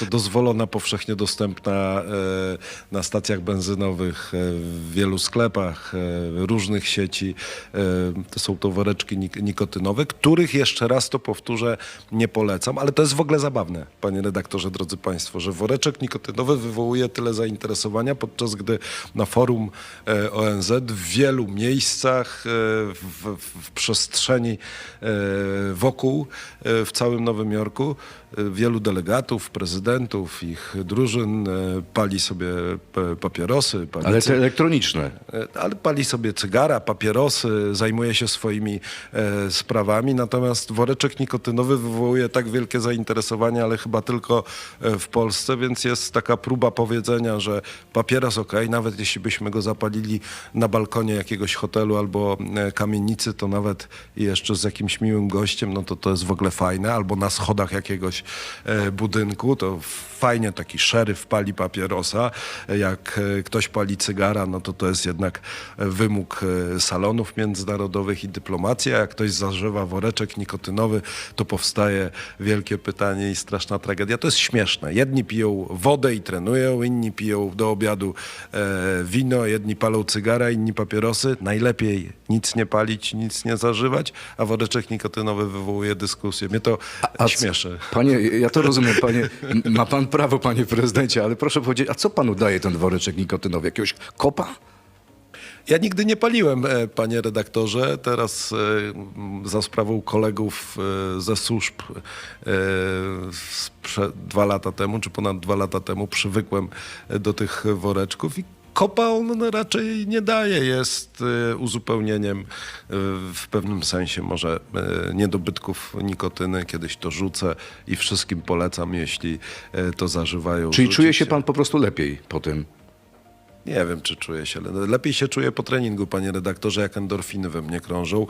to dozwolona, powszechnie dostępna e, na stacjach benzynowych, e, w wielu sklepach e, różnych sieci. To są to woreczki nik- nikotynowe, których jeszcze raz to powtórzę, nie polecam, ale to jest w ogóle zabawne, panie redaktorze, drodzy państwo, że woreczek nikotynowy wywołuje tyle zainteresowania, podczas gdy na forum ONZ w wielu miejscach, w, w, przestrzeni wokół, w całym Nowym Jorku, wielu delegatów, prezydentów, ich drużyn e, pali sobie p- papierosy, pali Ale te elektroniczne. E, ale pali sobie cygara, papierosy, zajmuje się swoimi e, sprawami, natomiast woreczek nikotynowy wywołuje tak wielkie zainteresowanie, ale chyba tylko e, w Polsce, więc jest taka próba powiedzenia, że papieros ok, nawet jeśli byśmy go zapalili na balkonie jakiegoś hotelu albo e, kamienicy, to nawet jeszcze z jakimś miłym gościem, no to to jest w ogóle fajne, albo na schodach jakiegoś e, budynku, to fajnie taki szeryf pali papierosa, jak e, ktoś pali cygara, no to to jest jednak e, wymóg e, salonów międzynarodowych i dyplomacji, a jak ktoś zażywa woreczek nikotynowy, to powstaje wielkie pytanie i straszna tragedia. To jest śmieszne. Jedni piją wodę i trenują, inni piją do obiadu wino, jedni palą cygara, inni papierosy. Najlepiej nic nie palić, nic nie zażywać, a woreczek nikotynowy wywołuje dyskusję. Mnie to A c- śmieszy. Panie, ja to rozumiem, panie, ma pan prawo, panie prezydencie, ale proszę powiedzieć, a co panu daje ten woreczek nikotynowy? Jakiegoś kopa? Ja nigdy nie paliłem, e, panie redaktorze. Teraz e, za sprawą kolegów e, ze służb dwa lata temu, czy ponad dwa lata temu przywykłem do tych woreczków i kopa on raczej nie daje. Jest e, uzupełnieniem e, w pewnym sensie może e, niedobytków nikotyny. Kiedyś to rzucę i wszystkim polecam, jeśli to zażywają. Czyli czuje się pan po prostu lepiej po tym? nie wiem, czy czuję się. le- Lepiej się czuję po treningu, panie redaktorze, jak endorfiny we mnie krążą.